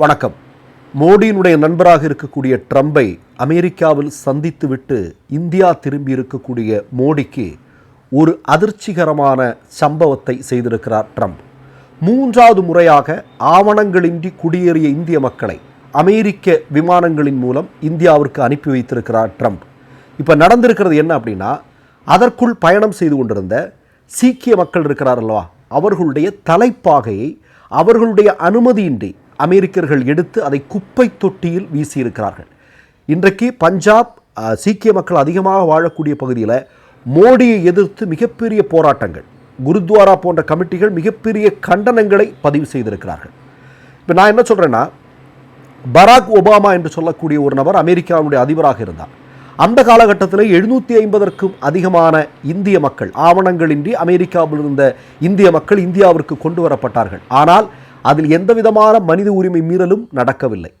வணக்கம். மோடியினுடைய நண்பராக இருக்கக்கூடிய ட்ரம்பை அமெரிக்காவில் சந்தித்துவிட்டு இந்தியா திரும்பி இருக்கக்கூடிய மோடிக்கு ஒரு அதிர்ச்சிகரமான சம்பவத்தை செய்திருக்கிறார் ட்ரம்ப். மூன்றாவது முறையாக ஆவணங்களின்றி குடியேறிய இந்திய மக்களை அமெரிக்க விமானங்களின் மூலம் இந்தியாவிற்கு அனுப்பி வைத்திருக்கிறார் ட்ரம்ப். இப்போ நடந்திருக்கிறது என்ன அப்படின்னா அதற்குள் பயணம் செய்து கொண்டிருந்த சீக்கிய மக்கள் இருக்கிறார் அல்லவா? அவர்களுடைய தலைப்பாகையை அவர்களுடைய அனுமதியின்றி அமெரிக்கர்கள் எடுத்து அதை குப்பை தொட்டியில் வீசியிருக்கிறார்கள். இன்றைக்கு பஞ்சாப் சீக்கிய மக்கள் அதிகமாக வாழக்கூடிய பகுதியில் மோடியை எதிர்த்து மிகப்பெரிய போராட்டங்கள் குருத்வாரா போன்ற கமிட்டிகள் மிகப்பெரிய கண்டனங்களை பதிவு செய்திருக்கிறார்கள். இப்போ நான் என்ன சொல்கிறேன்னா பராக் ஒபாமா என்று சொல்லக்கூடிய ஒரு நபர் அமெரிக்காவுடைய அதிபராக இருந்தார். அந்த காலகட்டத்தில் எழுநூற்றி ஐம்பதற்கும் அதிகமான இந்திய மக்கள் ஆவணங்களின்றி அமெரிக்காவில் இருந்த இந்திய மக்கள் இந்தியாவிற்கு கொண்டு வரப்பட்டார்கள். ஆனால் அதில் எந்த விதமான மனித உரிமை மீறலும் நடக்கவில்லை.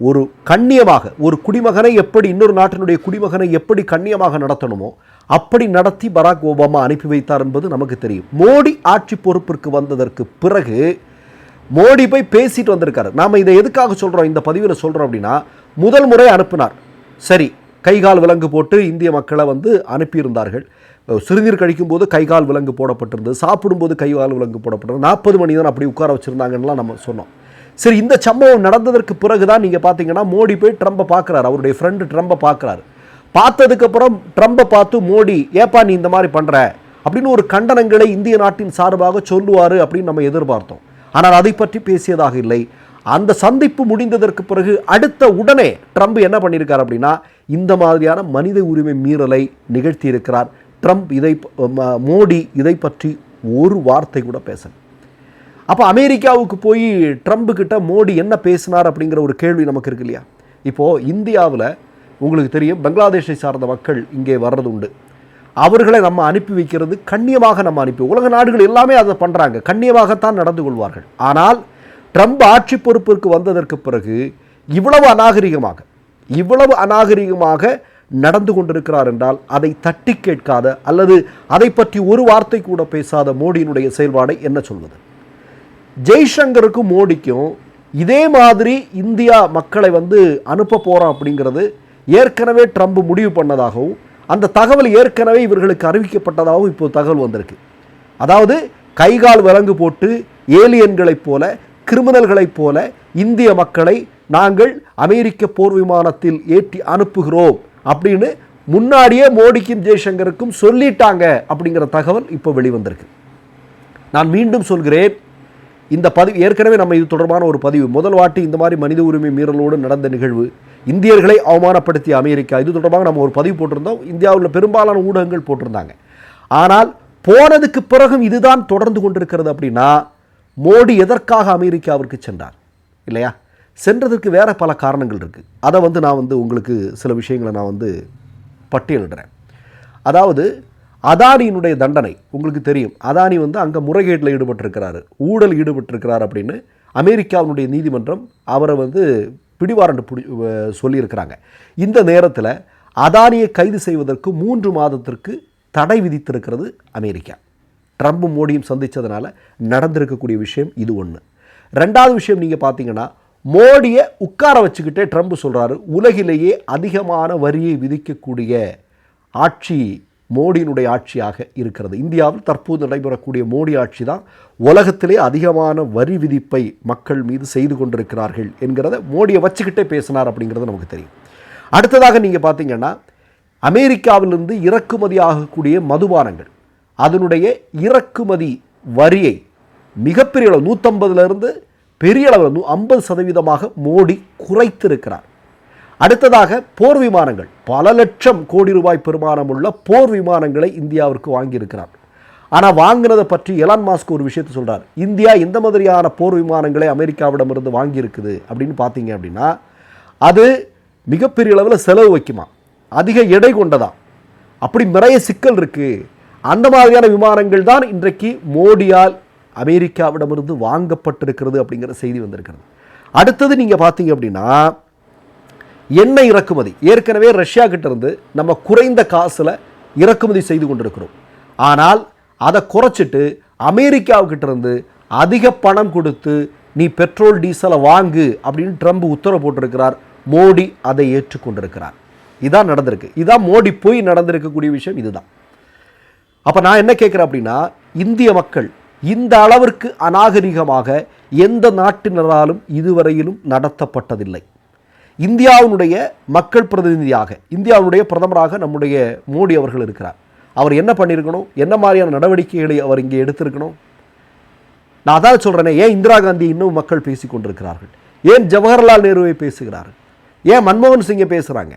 ஒரு கண்ணியமாக ஒரு குடிமகனை எப்படி இன்னொரு நாட்டினுடைய குடிமகனை எப்படி கண்ணியமாக நடத்தணுமோ அப்படி நடத்தி பராக் ஒபாமா அனுப்பி வைத்தார் என்பது நமக்கு தெரியும். மோடி ஆட்சி பொறுப்பிற்கு வந்ததற்கு பிறகு மோடி போய் பேசிட்டு வந்திருக்காரு. நாம இதை எதுக்காக சொல்கிறோம் இந்த பதிவில் சொல்கிறோம் அப்படின்னா முதல் முறை அனுப்பினார். சரி கைகால் விலங்கு போட்டு இந்திய மக்களை வந்து அனுப்பியிருந்தார்கள். சிறுநீர் கழிக்கும்போது கைகால் விலங்கு போடப்பட்டிருந்தது சாப்பிடும்போது கைகால் விலங்கு போடப்பட்டிருந்தது. நாற்பது மணி தான் அப்படி உட்கார வச்சிருந்தாங்கன்னுலாம் நம்ம சொன்னோம். சரி இந்த சம்பவம் நடந்ததற்கு பிறகு தான் நீங்கள் பார்த்தீங்கன்னா மோடி போய் ட்ரம்பை பார்க்குறாரு அவருடைய ஃப்ரெண்டு ட்ரம்பை பார்க்குறாரு பார்த்ததுக்கப்புறம் ட்ரம்பை பார்த்து மோடி ஏப்பா நீ இந்த மாதிரி பண்ணுற அப்படின்னு ஒரு கண்டனங்களை இந்திய நாட்டின் சார்பாக சொல்லுவார் அப்படின்னு நம்ம எதிர்பார்த்தோம். ஆனால் அதை பற்றி பேசியதாக இல்லை. அந்த சந்திப்பு முடிந்ததற்கு பிறகு அடுத்த உடனே ட்ரம்ப் என்ன பண்ணியிருக்கார் அப்படின்னா இந்த மாதிரியான மனித உரிமை மீறலை நிகழ்த்தி இருக்கிறார் ட்ரம்ப் இதை மோடி இதை பற்றி ஒரு வார்த்தை கூட பேசல. அப்போ அமெரிக்காவுக்கு போய் ட்ரம்ப் கிட்ட மோடி என்ன பேசினார் அப்படிங்கிற ஒரு கேள்வி நமக்கு இருக்கு இல்லையா? இப்போது இந்தியாவில் உங்களுக்கு தெரியும் பங்களாதேஷை சார்ந்த மக்கள் இங்கே வர்றது உண்டு. அவர்களை நம்ம அனுப்பி வைக்கிறது கண்ணியமாக நம்ம அனுப்பி உலக நாடுகள் எல்லாமே அதை பண்ணுறாங்க கண்ணியமாகத்தான் நடந்து கொள்வார்கள். ஆனால் ட்ரம்ப் ஆட்சி பொறுப்பிற்கு வந்ததற்கு பிறகு இவ்வளவு அநாகரிகமாக இவ்வளவு அநாகரிகமாக நடந்து கொண்டிருக்கிறார் என்றால் அதை தட்டி கேட்காத அல்லது அதை பற்றி ஒரு வார்த்தை கூட பேசாத மோடியினுடைய செயல்பாடை என்ன சொல்வது? ஜெய்சங்கருக்கும் மோடிக்கும் இதே மாதிரி இந்தியா மக்களை வந்து அனுப்ப போகிறோம் அப்படிங்கிறது ஏற்கனவே ட்ரம்ப் முடிவு பண்ணதாகவும் அந்த தகவல் ஏற்கனவே இவர்களுக்கு அறிவிக்கப்பட்டதாகவும் இப்போ தகவல் வந்திருக்கு. அதாவது கைகால் விலங்கு போட்டு ஏலியன்களைப் போல கிரிமினல்களைப் போல இந்திய மக்களை நாங்கள் அமெரிக்க போர் விமானத்தில் ஏற்றி அனுப்புகிறோம். அப்படின்னு முன்னாடியே மோடிக்கும் ஜெய்சங்கருக்கும் சொல்லிட்டாங்க அப்படிங்கிற தகவல் இப்போ வெளிவந்திருக்கு. நான் மீண்டும் சொல்கிறேன் இந்த பதிவு ஏற்கனவே நம்ம இது தொடர்பான ஒரு பதிவு. முதல் வாட்டி இந்த மாதிரி மனித உரிமை மீறலோடு நடந்த நிகழ்வு. இந்தியர்களை அவமானப்படுத்திய அமெரிக்கா. இது தொடர்பாக நம்ம ஒரு பதிவு போட்டிருந்தோம். இந்தியாவில் பெரும்பாலான ஊடகங்கள் போட்டிருந்தாங்க. ஆனால் போனதுக்கு பிறகும் இதுதான் தொடர்ந்து கொண்டிருக்கிறது அப்படின்னா மோடி எதற்காக அமெரிக்காவிற்கு சென்றார்? இல்லையா? சென்றதற்கு வேறு பல காரணங்கள் இருக்குது அதை வந்து நான் வந்து உங்களுக்கு சில விஷயங்களை நான் வந்து பட்டியலிடுறேன். அதாவது அதானியினுடைய தண்டனை உங்களுக்கு தெரியும். அதானி வந்து அங்கே முறைகேட்டில் ஈடுபட்டிருக்கிறாரு. ஊழல் ஈடுபட்டிருக்கிறார் அப்படின்னு அமெரிக்காவினுடைய நீதிமன்றம் அவரை வந்து பிடிவாரண்டு பிடி சொல்லியிருக்கிறாங்க. இந்த நேரத்தில் அதானியை கைது செய்வதற்கு மூன்று மாதத்திற்கு தடை விதித்திருக்கிறது அமெரிக்கா. ட்ரம்ப்பும் மோடியும் சந்தித்ததுனால நடந்திருக்கக்கூடிய விஷயம் இது ஒன்று ரெண்டாவது விஷயம் நீங்கள் பார்த்தீங்கன்னா மோடியை உட்கார வச்சுக்கிட்டே ட்ரம்ப் சொல்கிறாரு உலகிலேயே அதிகமான வரியை விதிக்கக்கூடிய ஆட்சி மோடியினுடைய ஆட்சியாக இருக்கிறது. இந்தியாவில் தற்போது நடைபெறக்கூடிய மோடி ஆட்சி தான் உலகத்திலே அதிகமான வரி விதிப்பை மக்கள் மீது செய்து கொண்டிருக்கிறார்கள் என்கிறத மோடியை வச்சுக்கிட்டே பேசினார் அப்படிங்கிறது நமக்கு தெரியும். அடுத்ததாக நீங்கள் பார்த்தீங்கன்னா அமெரிக்காவிலிருந்து இறக்குமதி ஆகக்கூடிய மதுபானங்கள் அதனுடைய இறக்குமதி வரியை மிகப்பெரிய அளவு நூற்றம்பதுலேருந்து பெரிய அளவில் வந்து ஐம்பது சதவீதமாக மோடி குறைத்திருக்கிறார். அடுத்ததாக போர் விமானங்கள். பல லட்சம் கோடி ரூபாய் பெருமானம் உள்ள போர் விமானங்களை இந்தியாவிற்கு வாங்கியிருக்கிறார். ஆனால் வாங்கினதை பற்றி எலான் மாஸ்க் ஒரு விஷயத்தை சொல்கிறார் இந்தியா எந்த மாதிரியான போர் விமானங்களை அமெரிக்காவிடமிருந்து வாங்கியிருக்குது அப்படின்னு பார்த்தீங்க அப்படின்னா அது மிகப்பெரிய அளவில் செலவு வைக்குமா? அதிக எடை கொண்டதா? அப்படி நிறைய சிக்கல் இருக்குது அந்த மாதிரியான விமானங்கள் தான் இன்றைக்கு மோடியால் அமெரிக்காவிடமிருந்து வாங்கப்பட்டிருக்கிறது அப்படிங்கிற செய்தி வந்திருக்கிறது. அடுத்தது நீங்கள் பார்த்தீங்க அப்படின்னா எண்ணெய் இறக்குமதி. ஏற்கனவே ரஷ்யா கிட்ட இருந்து நம்ம குறைந்த காசில் இறக்குமதி செய்து கொண்டிருக்கிறோம். ஆனால் அதை குறைச்சிட்டு அமெரிக்காவுக்கிட்ட இருந்து அதிக பணம் கொடுத்து நீ பெட்ரோல் டீசலை வாங்கு அப்படின்னு ட்ரம்ப் உத்தரவு போட்டிருக்கிறார். மோடி அதை ஏற்றுக்கொண்டிருக்கிறார். இதான் நடந்திருக்கு. இதான் மோடி போய் நடந்திருக்கக்கூடிய விஷயம் இதுதான். அப்போ நான் என்ன கேட்குறேன் அப்படின்னா இந்திய மக்கள் இந்த அளவிற்கு அநாகரிகமாக எந்த நாட்டினராலும் இதுவரையிலும் நடத்தப்பட்டதில்லை. இந்தியாவினுடைய மக்கள் பிரதிநிதியாக இந்தியாவுடைய பிரதமராக நம்முடைய மோடி அவர்கள் இருக்கிறார். அவர் என்ன பண்ணியிருக்கணும்? என்ன மாதிரியான நடவடிக்கைகளை அவர் இங்கே எடுத்திருக்கணும்? நான் அதான் சொல்கிறேனே ஏன் இந்திரா காந்தி இன்னும் மக்கள் பேசிக்கொண்டிருக்கிறார்கள்? ஏன் ஜவஹர்லால் நேருவை பேசுகிறார்கள்? ஏன் மன்மோகன் சிங்கை பேசுகிறாங்க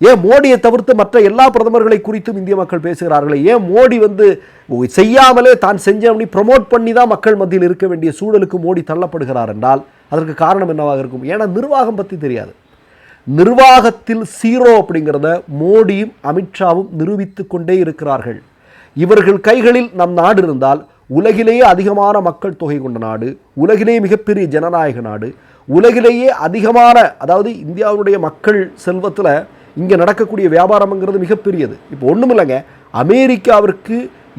ஏன் மோடியை தவிர்த்து மற்ற எல்லா பிரதமர்களை குறித்தும் இந்திய மக்கள் பேசுகிறார்களே? ஏன் மோடி வந்து செய்யாமலே தான் செஞ்சவனி ப்ரமோட் பண்ணி தான் மக்கள் மத்தியில் இருக்க வேண்டிய சூழலுக்கு மோடி தள்ளப்படுகிறார் என்றால் அதற்கு காரணம் என்னவாக இருக்கும்? ஏன்னா நிர்வாகம் பற்றி தெரியாது. நிர்வாகத்தில் சீரோ அப்படிங்கிறத மோடியும் அமித்ஷாவும் நிரூபித்து கொண்டே இருக்கிறார்கள். இவர்கள் கைகளில் நம் நாடு இருந்தால் உலகிலேயே அதிகமான மக்கள் தொகை கொண்ட நாடு உலகிலேயே மிகப்பெரிய ஜனநாயக நாடு உலகிலேயே அதிகமான அதாவது இந்தியாவுடைய மக்கள் செல்வத்தில் இங்கே நடக்கக்கூடிய வியாபாரம்ங்கிறது மிகப்பெரியது. இப்போ ஒன்றும் இல்லைங்க அமெரிக்காவிற்கு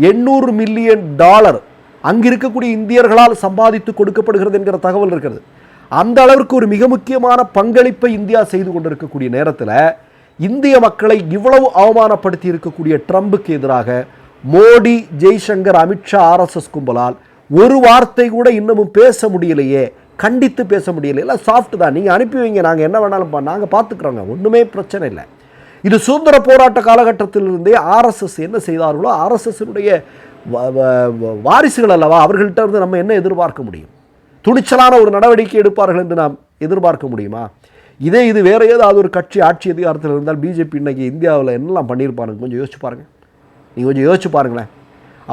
எண்ணூறு மில்லியன் டாலர் அங்கே இருக்கக்கூடிய இந்தியர்களால் சம்பாதித்து கொடுக்கப்படுகிறது என்கிற தகவல் இருக்கிறது. அந்த அளவிற்கு ஒரு மிக முக்கியமான பங்களிப்பை இந்தியா செய்து கொண்டிருக்கக்கூடிய நேரத்தில் இந்திய மக்களை இவ்வளவு அவமானப்படுத்தி இருக்கக்கூடிய ட்ரம்புக்கு எதிராக மோடி ஜெய்சங்கர் அமித்ஷா ஆர்எஸ்எஸ் கும்பலால் ஒரு வார்த்தை கூட இன்னமும் பேச முடியலையே கண்டித்து பேச முடியல. இல்லை சாஃப்ட் தான். நீங்கள் அனுப்பி வைங்க. நாங்கள் என்ன வேணாலும் பா நாங்கள் பார்த்துக்குறோங்க ஒன்றுமே பிரச்சனை இல்லை. இது சுதந்திர போராட்ட காலகட்டத்திலிருந்தே ஆர்எஸ்எஸ் என்ன செய்தார்களோ ஆர்எஸ்எஸ்னுடைய வாரிசுகள் அல்லவா அவர்கள்ட்ட இருந்து நம்ம என்ன எதிர்பார்க்க முடியும்? துணிச்சலான ஒரு நடவடிக்கை எடுப்பார்கள் என்று நாம் எதிர்பார்க்க முடியுமா? இதே இது வேறு ஏதாவது ஒரு கட்சி ஆட்சி அதிகாரத்தில் இருந்தால் பிஜேபி இன்றைக்கி இந்தியாவில் என்னெல்லாம் பண்ணியிருப்பாருங்க கொஞ்சம் யோசிச்சு பாருங்கள் நீங்கள் கொஞ்சம் யோசிச்சு பாருங்களேன்.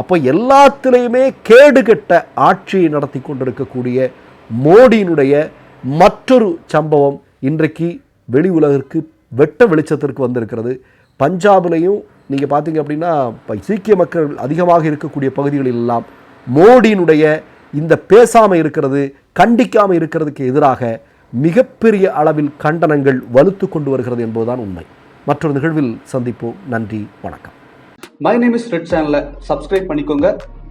அப்போ எல்லாத்துலேயுமே கேடுகெட்ட ஆட்சியை நடத்தி கொண்டிருக்கக்கூடிய மோடியினுடைய மற்றொரு சம்பவம் இன்றைக்கு வெளி உலகிற்கு வெட்ட வெளிச்சத்திற்கு வந்திருக்கிறது. பஞ்சாபிலையும் நீங்கள் பார்த்தீங்க அப்படின்னா இப்போ சீக்கிய மக்கள் அதிகமாக இருக்கக்கூடிய பகுதிகளில் எல்லாம் மோடியினுடைய இந்த பேசாமல் இருக்கிறது கண்டிக்காமல் இருக்கிறதுக்கு எதிராக மிகப்பெரிய அளவில் கண்டனங்கள் வலுத்து கொண்டு வருகிறது என்பதுதான் உண்மை. மற்றொரு நிகழ்வில் சந்திப்போம். நன்றி வணக்கம். மை நேம் இஸ் ரெட் சேனலை சப்ஸ்கிரைப் பண்ணிக்கோங்க.